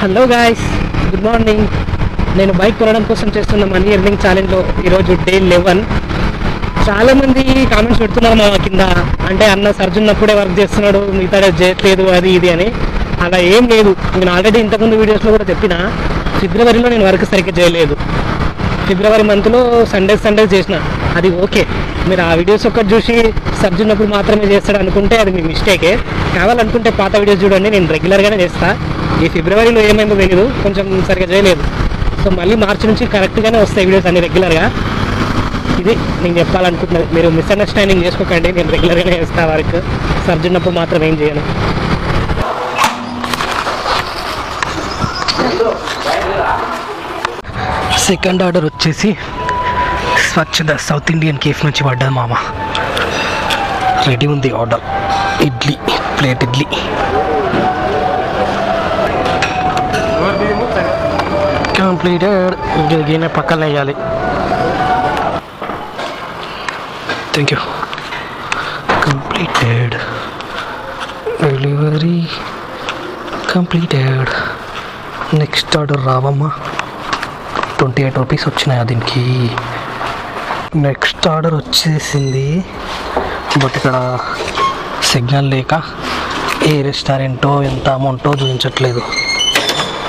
Hello guys good morning నేను bike కొనడం కోసం చేస్తున్న మనీ ఎర్నింగ్ ఛాలెంజ్లో ఈరోజు డే లెవెన్ చాలామంది కామెంట్స్ పెడుతున్నారు మా కింద. అంటే అన్న సర్జు ఉన్నప్పుడే వర్క్ చేస్తున్నాడు మిగతా చేయట్లేదు అది ఇది అని. అలా ఏం లేదు. నేను ఆల్రెడీ ఇంతకుముందు వీడియోస్లో కూడా చెప్పిన ఫిబ్రవరిలో నేను వర్క్ సరిగ్గా చేయలేదు. ఫిబ్రవరి మంత్లో సండే సండే చేసిన. అది ఓకే మీరు ఆ వీడియోస్ ఒక్కటి చూసి సబ్జు ఉన్నప్పుడు మాత్రమే చేస్తాడు అనుకుంటే అది మీ మిస్టేకే కావాలనుకుంటే పాత వీడియోస్ చూడండి నేను రెగ్యులర్గానే చేస్తాను ఈ ఫిబ్రవరిలో ఏమైందో తెలియదు కొంచెం సరిగ్గా చేయలేదు. సో మళ్ళీ మార్చి నుంచి కరెక్ట్గానే వస్తాయి వీడియోస్ అన్ని రెగ్యులర్గా. ఇది నేను చెప్పాలనుకుంటున్నది. మీరు మిస్అండర్స్టాండింగ్ చేసుకోకండి. నేను రెగ్యులర్గానే వేస్తా వర్క్. సర్జున్నప్పుడు మాత్రం ఏం చేయను. సెకండ్ ఆర్డర్ వచ్చేసి స్వచ్ఛద సౌత్ ఇండియన్ కేఫ్ నుంచి పడ్డది మామ. రెడీ ఉంది order. Idli plate idli. Completed గిన్నె పక్కన వేయాలి thank you completed delivery completed next order రావమ్మా. ట్వంటీ ఎయిట్ రూపీస్ వచ్చినాయి దీనికి? నెక్స్ట్ ఆర్డర్ వచ్చేసింది. బట్ ఇక్కడ సిగ్నల్ లేక ఏ రెస్టారెంటో ఎంత అమౌంటో చూపించట్లేదు.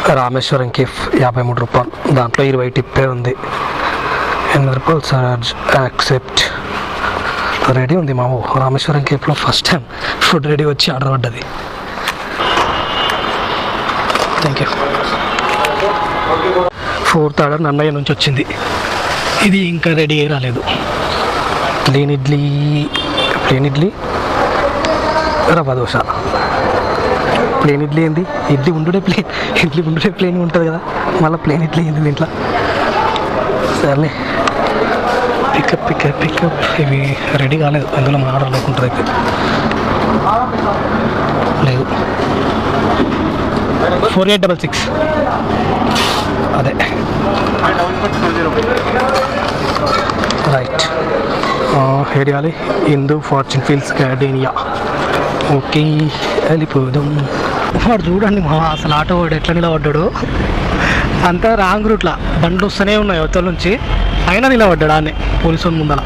రామేశ్వరం కేఫ్ యాభై మూడు రూపాయలు. దాంట్లో ఇరవై టిప్పే ఉంది. ఎనిమిది రూపాయలు చార్జ్ యాక్సెప్ట్ రెడీ ఉంది మాము. రామేశ్వరం కేఫ్లో ఫస్ట్ టైం ఫుడ్ రెడీ వచ్చి ఆర్డర్ పడ్డది. Thank you fourth order Nannaya నుంచి వచ్చింది. ఇది ఇంకా రెడీ రాలేదు. Plane idli plane idli rava dosa. Plain idli ఏంది? ఇడ్లీ ఉండుడే ప్లేన్. ఇడ్లీ ఉండుడే ప్లేన్ ఉంటుంది కదా. మళ్ళీ ప్లేన్ ఇడ్లీ ఏంది దీంట్లో? సర్లే. పికప్ పికప్ పికప్ ఇవి రెడీ కాలేదు. అందులో మన ఆర్డర్ లేకుంటుంది అయితే లేదు. ఫోర్ ఎయిట్ డబల్ సిక్స్ అదే. Right ఏడియాలి Hindu fortune fields gardenia okay వెళ్ళిపోదాం. వాడు చూడండి మా అసలు ఆటో వాడు ఎట్లా నిలబడ్డాడు? అంతా రాంగ్ రూట్లా బండ్లు వస్తూనే ఉన్నాయి అవతల నుంచి. అయినా నిలబడ్డాడు ఆనే పోలీసు వాడి ముందర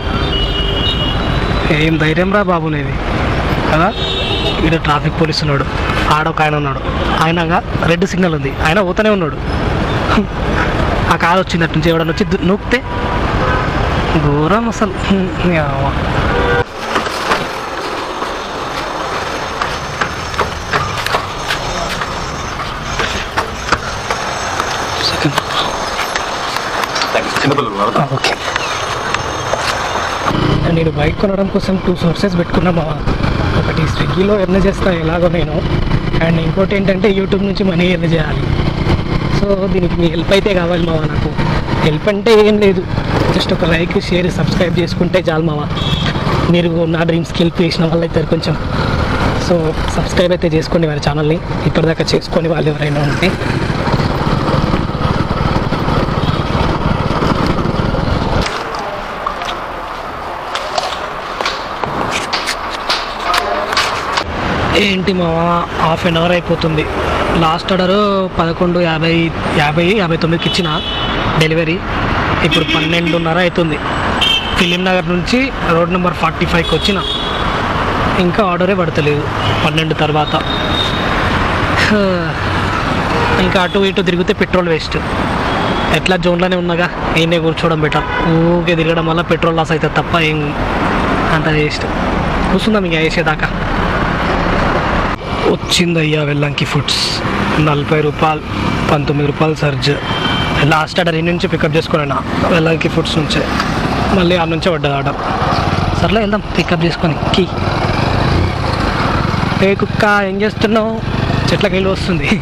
ఏం ధైర్యం రా బాబు నీది. కదా? ఇక్కడ ట్రాఫిక్ పోలీస్ ఉన్నాడు. ఆడొక ఆయన ఉన్నాడు. ఆయనగా రెడ్ సిగ్నల్ ఉంది. ఆయన పోతూనే ఉన్నాడు. ఆ కారు వచ్చింది అటు నుంచి ఎవడన్నా వచ్చి నూక్తే? ఘోరం అసలు. ఓకే. నేను బైక్ కొనడం కోసం టూ సోర్సెస్ పెట్టుకున్నా మావా ఒకటి స్విగ్గీలో ఎర్న్ చేస్తా ఎలాగో నేను. అండ్ ఇంకోటి ఏంటంటే యూట్యూబ్ నుంచి మనీ ఎర్న్ చేయాలి. సో దీనికి మీ హెల్ప్ అయితే కావాలి మావా నాకు. హెల్ప్ అంటే ఏం లేదు. జస్ట్ ఒక లైక్ షేర్ సబ్స్క్రైబ్ చేసుకుంటే చాలు మావా. మీరు నా డ్రీమ్స్కి హెల్ప్ చేసిన వాళ్ళు అయితే కొంచెం. సో సబ్స్క్రైబ్ అయితే చేసుకోండి వారి ఛానల్ని ఇప్పటిదాకా చేసుకొని వాళ్ళు ఎవరైనా ఉంటే. ఏంటి మావా హాఫ్ అన్ అవర్ అయిపోతుంది. లాస్ట్ ఆర్డర్ పదకొండు యాభై యాభై యాభై తొమ్మిదికి ఇచ్చిన డెలివరీ. ఇప్పుడు పన్నెండున్నర అవుతుంది ఫిలిం నగర్ నుంచి రోడ్ నెంబర్ ఫార్టీ ఫైవ్కి వచ్చిన. ఇంకా ఆర్డరే పడతలేదు పన్నెండు తర్వాత. ఇంకా అటు ఇటు తిరిగితే పెట్రోల్ వేస్ట్. ఎట్లా జోన్లోనే ఉన్నాగా? ఈయనే కూర్చోవడం బెటర్. ఊకే తిరగడం వల్ల పెట్రోల్ లాస్ అవుతుంది తప్ప ఏం అంత వేస్ట్. కూర్చుందాం ఇంకా వేసేదాకా. వచ్చిందయ్యా వెల్లంకి ఫుడ్స్. నలభై రూపాయలు పంతొమ్మిది రూపాయలు సర్జ్. లాస్ట్ ఆర్డర్ ఈ నుంచి పికప్ చేసుకున్నా వెల్లంకి ఫుడ్స్ నుంచే. మళ్ళీ ఆ నుంచే పడ్డది ఆర్డర్. సర్లే వెళ్దాం. పికప్ చేసుకొని. కీ. ఏ కుక్క ఏం చేస్తున్నావు? చెట్లకి వెళ్ళి వస్తుంది.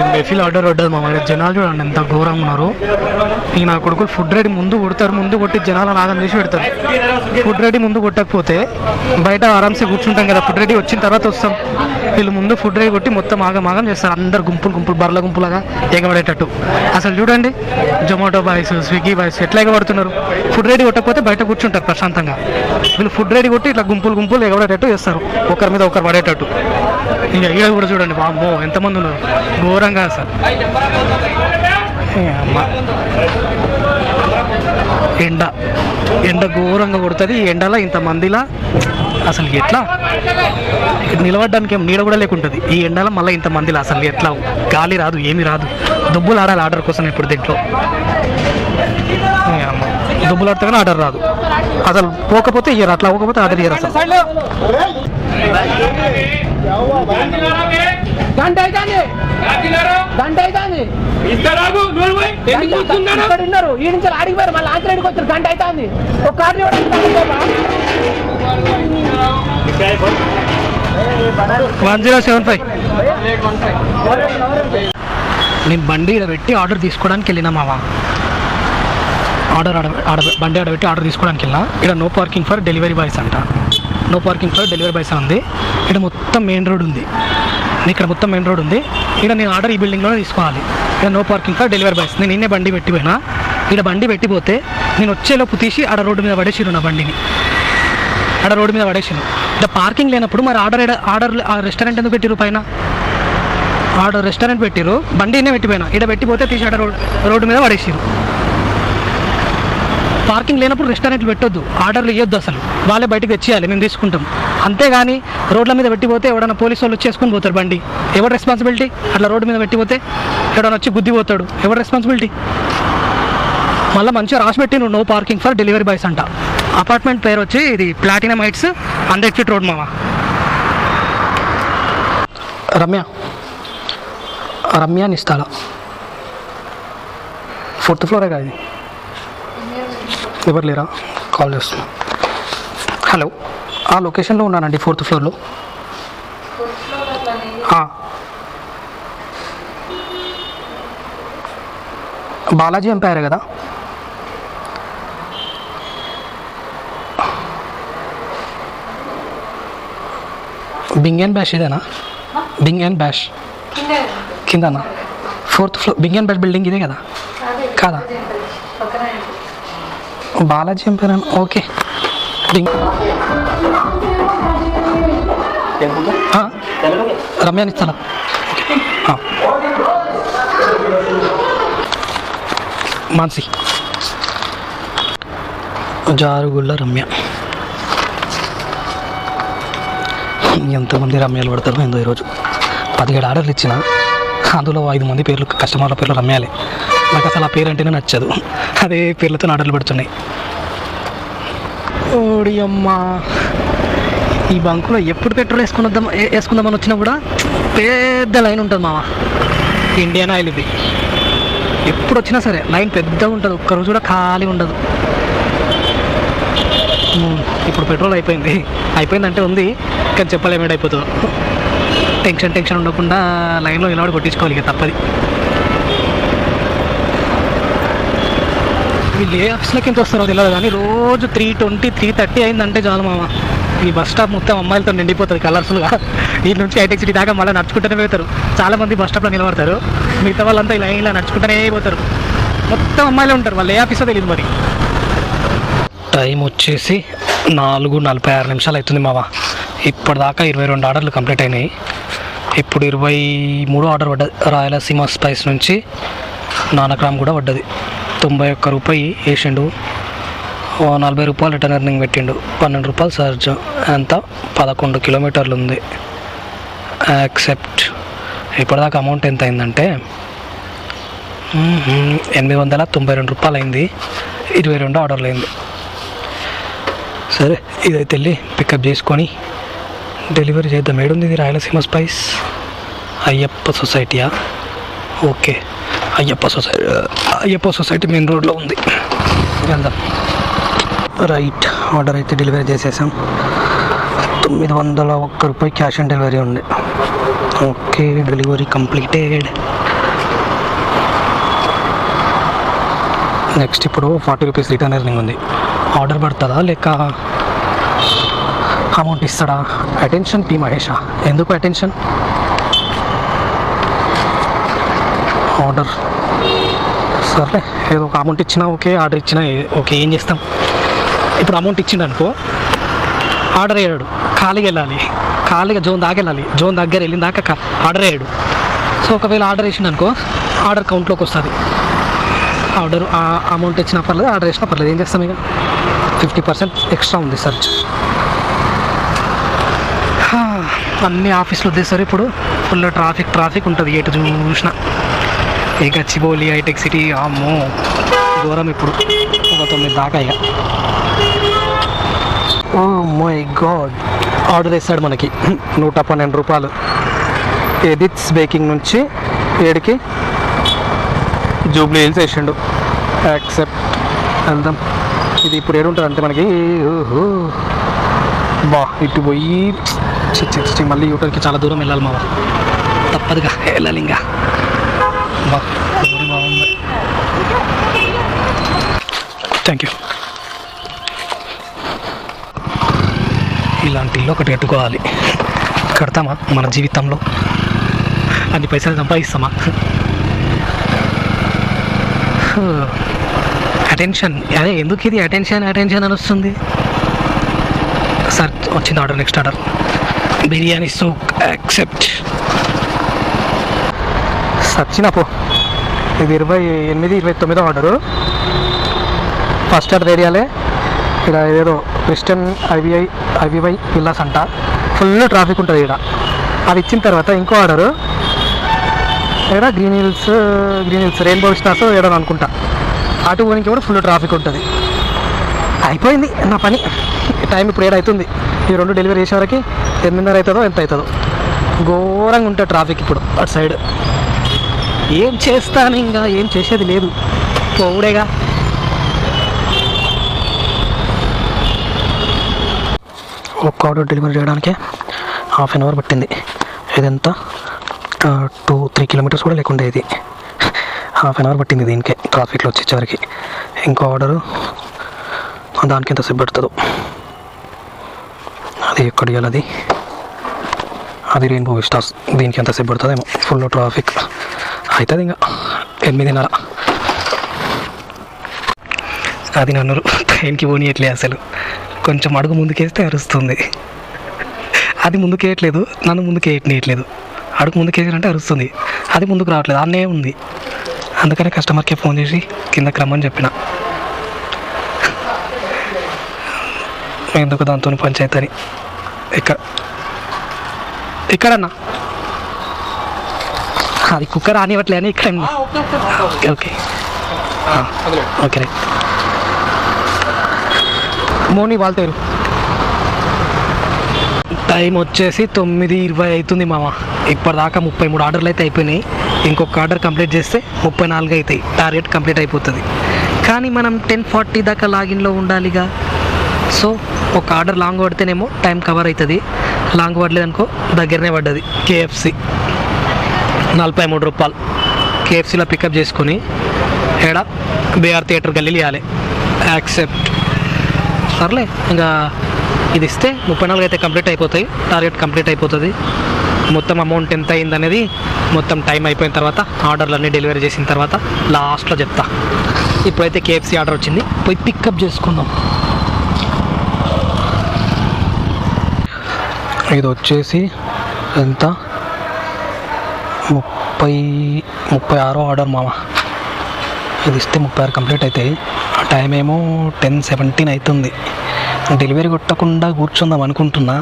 ఎండ ఆర్డర్ పడ్డది మా జనాలు చూడండి ఎంత ఘోరంగా ఉన్నారు. ఈ నా కొడుకులు ఫుడ్ రెడీ ముందు కొడతారు ముందు కొట్టి జనాలు నాగం చేసి పెడతారు. ఫుడ్ రెడీ ముందు కొట్టకపోతే బయట ఆరామ్సే కూర్చుంటాం కదా ఫుడ్ రెడీ వచ్చిన తర్వాత వస్తాం. వీళ్ళు ముందు ఫుడ్ రెడీ కొట్టి మొత్తం ఆగం ఆగం చేస్తారు. అందరు గుంపులు గుంపులు బర్ల గుంపులాగా ఎగబడేటట్టు. అసలు చూడండి జొమాటో బాయ్స్ స్విగ్గీ బాయ్స్ ఎట్లా ఎగబడుతున్నారు? ఫుడ్ రెడీ కొట్టకపోతే బయట కూర్చుంటారు ప్రశాంతంగా. వీళ్ళు ఫుడ్ రెడీ కొట్టి ఇట్లా గుంపులు గుంపులు ఎగబడేటట్టు చేస్తారు. ఒకరి మీద ఒకరు పడేటట్టు. ఇంకా ఈడ కూడా చూడండి బాబో ఎంతమంది ఉన్నారు. ఘోర అసలు ఏ ఎండ. ఎండ ఘోరంగా కొడుతుంది. ఈ ఎండలో ఇంతమందిలా అసలు ఎట్లా? నిలబడడానికి ఏం నీడ కూడా లేకుంటుంది. ఈ ఎండలో మళ్ళీ ఇంతమందిలా అసలు ఎట్లా? గాలి రాదు ఏమి రాదు. దుబ్బులు ఆడాలి ఆర్డర్ కోసం ఇప్పుడు దీంట్లో. దుబ్బులు ఆడితే కానీ ఆర్డర్ రాదు. అసలు పోకపోతే ఇయ్యరు అట్లా పోకపోతే ఆర్డర్ ఇయ్యరు అసలు. గంట అవుతుంది గంట అవుతుంది ఇక్కడ ఉన్నారు. ఈ నుంచి ఆడిపోయారు మళ్ళీ ఆంధ్రాడికి వచ్చారు. గంట అవుతుంది ఒక card one zero seven five. నేను బండి ఈడ పెట్టి ఆర్డర్ తీసుకోవడానికి వెళ్ళినా మావా? ఆర్డర్ ఆడ ఆడ బండి ఆడబెట్టి ఆర్డర్ తీసుకోవడానికి వెళ్ళా ఇక్కడ no parking for delivery boys అంట. No parking for delivery boys ఉంది. ఇక్కడ మొత్తం మెయిన్ రోడ్ ఉంది. ఇక్కడ మొత్తం మెయిన్ రోడ్ ఉంది. ఇక్కడ నేను ఆర్డర్ ఈ బిల్డింగ్లోనే తీసుకోవాలి. ఇక్కడ no parking for delivery boys. నేను నిన్నే బండి పెట్టిపోయినా. ఇక్కడ బండి పెట్టిపోతే నేను వచ్చేలోపు తీసి ఆడ రోడ్డు మీద పడేసిరు నా బండిని. ఆడ రోడ్డు మీద పడేసాను ఇక్కడ పార్కింగ్ లేనప్పుడు మరి ఆర్డర్ ఆర్డర్ ఆ రెస్టారెంట్ ఎందుకు పెట్టిరు పైన? ఆర్డర్ రెస్టారెంట్ పెట్టిరు బండినే పెట్టిపోయినా. ఇక్కడ పెట్టిపోతే తీసి ఆడ రోడ్ రోడ్డు మీద పడేసిరు పార్కింగ్ లేనప్పుడు రెస్టారెంట్లు పెట్టొద్దు. ఆర్డర్లు ఇవ్వద్దు అసలు. వాళ్ళే బయటకు తెచ్చేయాలి మేము తీసుకుంటాం. అంతేగాని రోడ్ల మీద పెట్టిపోతే ఎవడన్నా పోలీసు వాళ్ళు చేసుకొని పోతారు బండి. ఎవరు రెస్పాన్సిబిలిటీ అట్లా రోడ్డు మీద పెట్టిపోతే ఎవడన్నా వచ్చి గుద్దిపోతాడు ఎవరు రెస్పాన్సిబిలిటీ మళ్ళీ మంచిగా రాసి పెట్టిండు నువ్వు no parking for delivery boys అంట. అపార్ట్మెంట్ పేరు వచ్చి ఇది platinum heights hundred feet road మామ. రమ్య. రమ్య నిస్తాల ఫోర్త్ ఫ్లోరే కాదు ఇది? ఎవరు లేరా? కాల్ చేస్తున్నా. హలో. ఆ లొకేషన్లో ఉన్నానండి ఫోర్త్ ఫ్లోర్లో. ఆ. బాలాజీ ఎంపైర్ కదా? బింగ్ అండ్ బ్యాష్ ఇదేనా? Bing and bash. కిందనా? Fourth floor bing and bash building ఇదే కదా? కాదా? Balaji umpire okay. రమ్యాని ఇస్తాను. మాన్సి. జారుగుళ్ళ రమ్య. ఎంతమంది రమ్యాలు పడతారో ఏందో ఈరోజు. పదిహేడు ఆర్డర్లు ఇచ్చిన. అందులో ఐదు మంది పేర్లు కస్టమర్ల పేర్లు రమ్యాలే. నాకు అసలు ఆ పేరు అంటేనే నచ్చదు. అదే పేర్లతో ఆర్డర్లు పెడుతున్నాయి. ఓడియమ్మా ఈ బంకులో ఎప్పుడు పెట్రోల్ వేసుకుని వద్దాం ఏ- వేసుకుందామని వచ్చినా కూడా పెద్ద లైన్ ఉంటుంది మామ ఇండియన్ ఆయిల్ ఇది. ఎప్పుడు వచ్చినా సరే లైన్ పెద్దగా ఉంటుంది. ఒక్కరోజు కూడా ఖాళీ ఉండదు. ఇప్పుడు పెట్రోల్ అయిపోయింది. అయిపోయిందంటే ఉంది కానీ చెప్పలేమేడు టెన్షన్ టెన్షన్ ఉండకుండా లైన్లో నిలబడి కొట్టించుకోవాలి ఇక తప్పది. వీళ్ళు ఏ ఆఫీస్లోకి ఎంత వస్తారో తెలియదు కానీ రోజు త్రీ ట్వంటీ త్రీ థర్టీ అయిందంటే చాలు మామ. ఈ బస్ స్టాప్ మొత్తం అమ్మాయిలతో నిండిపోతుంది కలర్ఫుల్గా ఈ నుంచి హైటెక్ సిటీ దాకా మళ్ళీ నడుచుకుంటూనే పోతారు. చాలా మంది బస్ స్టాప్లో నిలబడతారు. మిగతా వాళ్ళంతా ఇలా ఇలా నడుచుకుంటూనే పోతారు. మొత్తం అమ్మాయిలే ఉంటారు. వాళ్ళు ఏ ఆఫీసో తెలియదు మరి. టైం వచ్చేసి నాలుగు నలభై ఆరు నిమిషాలు అవుతుంది మావా ఇప్పటిదాకా ఇరవై రెండు ఆర్డర్లు కంప్లీట్ అయినాయి. ఇప్పుడు ఇరవై మూడు ఆర్డర్ పడ్డది రాయలసీమ స్పైస్ నుంచి నానక్రామ్ కూడా పడ్డది. తొంభై ఒక్క రూపాయి వేసిండు. ఓ నలభై రూపాయలు రిటర్న్ ఎర్నింగ్ పెట్టిండు. పన్నెండు రూపాయలు ఛార్జ్ ఎంత? పదకొండు కిలోమీటర్లు ఉంది. యాక్సెప్ట్ ఇప్పటిదాకా అమౌంట్ ఎంత అయిందంటే ఎనిమిది వందల తొంభై రెండు రూపాయలు అయింది. ఇరవై రెండు ఆర్డర్లు అయింది. సరే ఇదైతే వెళ్ళి పికప్ చేసుకొని డెలివరీ చేద్దాం. ఏడుంది ఇది Rayalaseema spice Ayyappa సొసైటీయా okay Ayyappa society Ayyappa society main రోడ్లో ఉంది. వెళ్దాం. రైట్ ఆర్డర్ అయితే డెలివరీ చేసేసాం. తొమ్మిది వందల ఒక్క రూపాయి క్యాష్ ఆన్ డెలివరీ ఉంది. Okay delivery completed. నెక్స్ట్ ఇప్పుడు ఫార్టీ రూపీస్ రిటర్న్ ఎర్నింగ్ ఉంది. ఆర్డర్ పడుతుందా లేక అమౌంట్ ఇస్తాడా? అటెన్షన్ పి మహేషా. ఎందుకు అటెన్షన్? ఆర్డర్. సరే ఏదో ఒక అమౌంట్ ఇచ్చినా ఓకే ఆర్డర్ ఇచ్చినా ఓకే ఏం చేస్తాం? ఇప్పుడు అమౌంట్ ఇచ్చిండు అనుకో ఆర్డర్ అయ్యాడు ఖాళీగా వెళ్ళాలి. ఖాళీగా జోన్ దాకా వెళ్ళాలి. జోన్ దగ్గర వెళ్ళిన దాకా ఆర్డర్ అయ్యాడు. సో ఒకవేళ ఆర్డర్ వేసిండు అనుకో ఆర్డర్ కౌంట్లోకి వస్తుంది. ఆర్డర్ ఆ అమౌంట్ ఇచ్చినా పర్లేదు ఆర్డర్ వేసినా పర్లేదు. ఏం చేస్తాం ఇక? ఫిఫ్టీ పర్సెంట్ ఎక్స్ట్రా ఉంది సర్చ్ అన్ని ఆఫీసులు సార్ ఇప్పుడు. ఫుల్ ట్రాఫిక్ ట్రాఫిక్ ఉంటుంది ఎటు చూసినా. గచ్చిబౌలి హైటెక్ సిటీ అమ్మో దూరం ఇప్పుడు. ఒక తొమ్మిది దాకా ఇక. Oh my God. ఆర్డర్ వేస్తాడు మనకి. నూట పన్నెండు రూపాయలు. ఎడిట్స్ బేకింగ్ నుంచి ఏడికి జూబ్లీ హిల్స్ వేసిండు. యాక్సెప్ట్. వెళ్దాం. ఇది ఇప్పుడు ఏడుంటుంది అంటే మనకి ఓహో బా ఇటు పోయి మళ్ళీ యూటర్కి చాలా దూరం వెళ్ళాలి మా తప్పదుగా వెళ్ళాలి ఇంకా. థ్యాంక్ యూ ఇలాంటి ఇల్లు ఒకటి కట్టుకోవాలి. కడతామా మన జీవితంలో? అన్ని పైసలు సంపాదిస్తామా? అటెన్షన్ అదే ఎందుకు ఇది అటెన్షన్ అటెన్షన్ అని వస్తుంది? సార్ వచ్చింది order next order biryani soup accept సచ్చినపు ఇది ఇరవై ఎనిమిది ఇరవై తొమ్మిదో ఆర్డరు. ఫస్ట్ ఆర్డర్ ఏరియాలే. ఇక్కడ ఏదో వెస్టర్న్ ఐవిఐ ఐవివై విల్లాస్ అంట. ఫుల్ ట్రాఫిక్ ఉంటుంది ఇక్కడ. అది ఇచ్చిన తర్వాత ఇంకో ఆర్డరు. ఏడా green hills green hills rainbow vistas ఏదో అనుకుంటా. అటు పోనీకి కూడా ఫుల్ ట్రాఫిక్ ఉంటుంది. అయిపోయింది. నా పని. టైం ఇప్పుడు ఏడవుతుంది ఈ రెండు డెలివరీ చేసే వరకు ఎనిమిదిన్నర అవుతుందో ఎంత అవుతుందో. ఘోరంగా ఉంటుంది ట్రాఫిక్ ఇప్పుడు అటు సైడ్. ఏం చేస్తాను ఇంకా? ఏం చేసేది లేదు. పోవుడేగా. ఒక్క ఆర్డర్ డెలివరీ చేయడానికి హాఫ్ అన్ అవర్ పట్టింది. ఇదంతా? టూ త్రీ కిలోమీటర్స్ కూడా లేకుండా ఇది. హాఫ్ అన్ అవర్ పట్టింది దీనికే ట్రాఫిక్లో వచ్చేసరికి ఇంకో ఆర్డరు దానికి ఎంత సిబ్బడుతుందో అది ఎక్కడ ఇవ్వాలి అది? అది రెయిన్బో విస్టాస్ దీనికి ఎంతసేపు పడుతుందేమో. ఫుల్ ట్రాఫిక్ అవుతుంది ఇంకా ఎనిమిదిన్నర. అది నన్ను ట్రైన్కి పోనీయట్లే అసలు. కొంచెం అడుగు ముందుకేస్తే అరుస్తుంది. అది ముందుకేయట్లేదు నన్ను ముందుకేయట్లేదు అడుగు ముందుకేసారంటే అరుస్తుంది. అది ముందుకు రావట్లేదు అన్నే ఉంది. అందుకనే కస్టమర్కి ఫోన్ చేసి కిందకి రమ్మని చెప్పిన. ఎందుకు దాంతో పంచాయతీ అని. ఇక్కడ ఇక్కడన్నా అది కుక్కర్ రానివ్వట్లే అని ఇక్కడ ఓకే ఓకే ఓకే రైట్. మోని వాళ్తారు టైం వచ్చేసి తొమ్మిది ఇరవై అవుతుంది మామ. ఇప్పటిదాకా ముప్పై మూడు ఆర్డర్లు అయితే అయిపోయినాయి. ఇంకొక ఆర్డర్ కంప్లీట్ చేస్తే ముప్పై నాలుగు అవుతాయి టార్గెట్ కంప్లీట్ అయిపోతుంది. కానీ మనం టెన్ ఫార్టీ దాకా లాగిన్లో ఉండాలిగా. సో ఒక ఆర్డర్ లాంగ్ పడితేనేమో టైం కవర్ అవుతుంది లాంగ్ పడలేదనుకో దగ్గరనే పడ్డది కేఎఫ్సి నలభై మూడు రూపాయలు. కేఎఫ్సీలో పికప్ చేసుకొని ఏడ? బీఆర్ థియేటర్ గల్లీలు ఇవ్వాలి యాక్సెప్ట్ సర్లే ఇంకా ఇది ఇస్తే ముప్పై నాలుగు అయితే కంప్లీట్ అయిపోతాయి. టార్గెట్ కంప్లీట్ అయిపోతుంది. మొత్తం అమౌంట్ ఎంత అయింది అనేది మొత్తం టైం అయిపోయిన తర్వాత ఆర్డర్లన్నీ డెలివరీ చేసిన తర్వాత లాస్ట్లో చెప్తా. ఇప్పుడైతే కేఎఫ్సీ ఆర్డర్ వచ్చింది. పోయి పికప్ చేసుకుందాం. ఇది వచ్చేసి ఎంత? ముప్పై ముప్పై ఆరో ఆర్డర్ మామ. ఇది ఇస్తే ముప్పై ఆరు కంప్లీట్ అవుతాయి ఆ టైం ఏమో టెన్ సెవెంటీన్ అవుతుంది డెలివరీ కొట్టకుండా కూర్చుందాం అనుకుంటున్నా.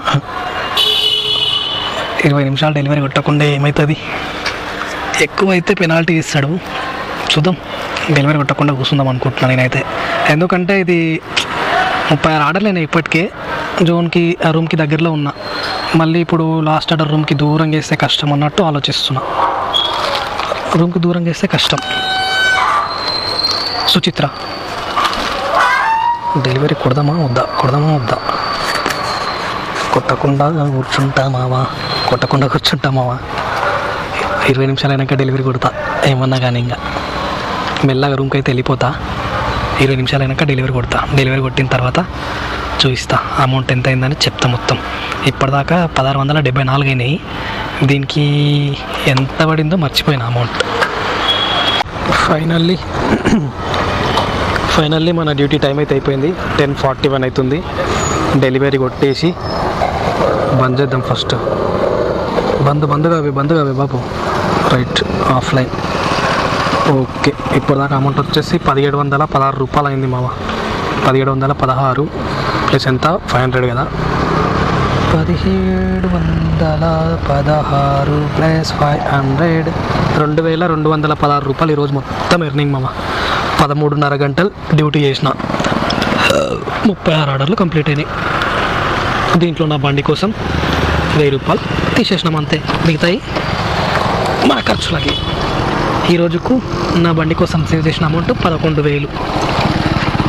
ఇరవై నిమిషాలు డెలివరీ కొట్టకుండా ఏమవుతుంది ఎక్కువ అయితే పెనాల్టీ ఇస్తాడు. చూద్దాం. డెలివరీ కొట్టకుండా కూర్చుందాం అనుకుంటున్నాను నేనైతే. ఎందుకంటే ఇది ముప్పై ఆరు ఆర్డర్లు అయినాయి ఇప్పటికే. జోన్కి ఆ రూమ్కి దగ్గరలో ఉన్నా. మళ్ళీ ఇప్పుడు లాస్ట్ ఆర్డర్ రూమ్కి దూరం చేస్తే కష్టం అన్నట్టు ఆలోచిస్తున్నా. రూమ్కి దూరం చేస్తే కష్టం. సుచిత్ర. డెలివరీ కొడదామా వద్దా? కొడదామా వద్దా? కొట్టకుండా కూర్చుంటామావా? కొట్టకుండా కూర్చుంటామావా? ఇరవై నిమిషాలు అయినాక డెలివరీ కొడతా. ఏమన్నా కానీ ఇంకా. మెల్లగా రూమ్కి అయితే వెళ్ళిపోతా. ఇరవై నిమిషాలు అయినాక డెలివరీ కొడతా. డెలివరీ కొట్టిన తర్వాత చూపిస్తా. అమౌంట్ ఎంత అయిందని చెప్తా మొత్తం. ఇప్పటిదాకా పదహారు వందల డెబ్బై నాలుగు అయినాయి. దీనికి ఎంత పడిందో మర్చిపోయిన అమౌంట్. ఫైనల్లీ ఫైనల్లీ మన డ్యూటీ టైం అయితే అయిపోయింది. టెన్ ఫార్టీ వన్ అవుతుంది. డెలివరీ కొట్టేసి బంద్ చేద్దాం ఫస్ట్. బంద్ బంద్ కావే బంద్ కావే బాబు రైట్ ఆఫ్లైన్. ఓకే ఇప్పుడు దాకా అమౌంట్ వచ్చేసి పదిహేడు వందల పదహారు రూపాయలు అయింది మామ. పదిహేడు వందల పదహారు ప్లస్ ఎంత? ఫైవ్ హండ్రెడ్ కదా. పదిహేడు వందల పదహారు ప్లస్ ఫైవ్ హండ్రెడ్ రెండు వేల రెండు వందల పదహారు రూపాయలు ఈరోజు మొత్తం ఎర్నింగ్ మామ. పదమూడున్నర గంటలు డ్యూటీ చేసిన. ముప్పై ఆరు ఆర్డర్లు కంప్లీట్ అయినాయి. దీంట్లో నా బండి కోసం వెయ్యి రూపాయలు తీసేసినాం అంతే. మిగతాయి మన ఖర్చులకి. ఈ రోజుకు నా బండి కోసం సేవ్ చేసిన అమౌంట్ పదకొండు వేలు.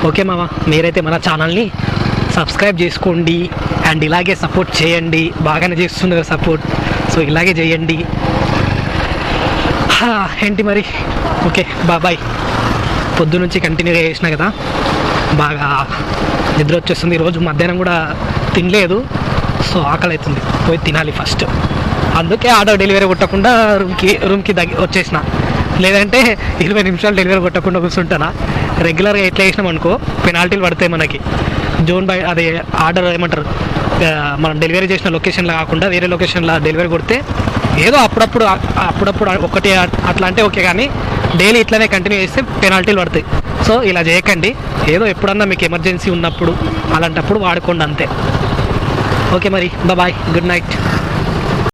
ఓకే మావా మీరైతే మన ఛానల్ని సబ్స్క్రైబ్ చేసుకోండి అండ్ ఇలాగే సపోర్ట్ చేయండి. బాగానే చేస్తున్నారు సపోర్ట్ సో ఇలాగే చేయండి. హా, ఏంటి మరి? Okay bye. పొద్దు నుంచి కంటిన్యూగా చేసిన కదా బాగా నిద్ర వచ్చేస్తుంది. ఈరోజు మధ్యాహ్నం కూడా తినలేదు. సో ఆకలి అవుతుంది పోయి తినాలి ఫస్ట్ అందుకే ఆర్డర్ డెలివరీ కొట్టకుండా రూమ్కి రూమ్కి దగ్గర వచ్చేసిన. లేదంటే ఇరవై నిమిషాలు డెలివరీ కొట్టకుండా కూర్చుంటానా? రెగ్యులర్గా ఎట్లా చేసినాం అనుకో పెనాల్టీలు పడతాయి మనకి. జోన్ బై అదే ఆర్డర్ ఏమంటారు? మనం డెలివరీ చేసిన లొకేషన్లో కాకుండా వేరే లొకేషన్లో డెలివరీ కొడితే ఏదో అప్పుడప్పుడు అప్పుడప్పుడు ఒకటి అట్లా అంటే ఓకే కానీ డైలీ ఇట్లానే కంటిన్యూ చేస్తే పెనాల్టీలు పడతాయి. సో ఇలా చేయకండి. ఏదో ఎప్పుడన్నా మీకు ఎమర్జెన్సీ ఉన్నప్పుడు అలాంటప్పుడు వాడుకోండి అంతే. ఓకే మరి బాయ్ గుడ్ నైట్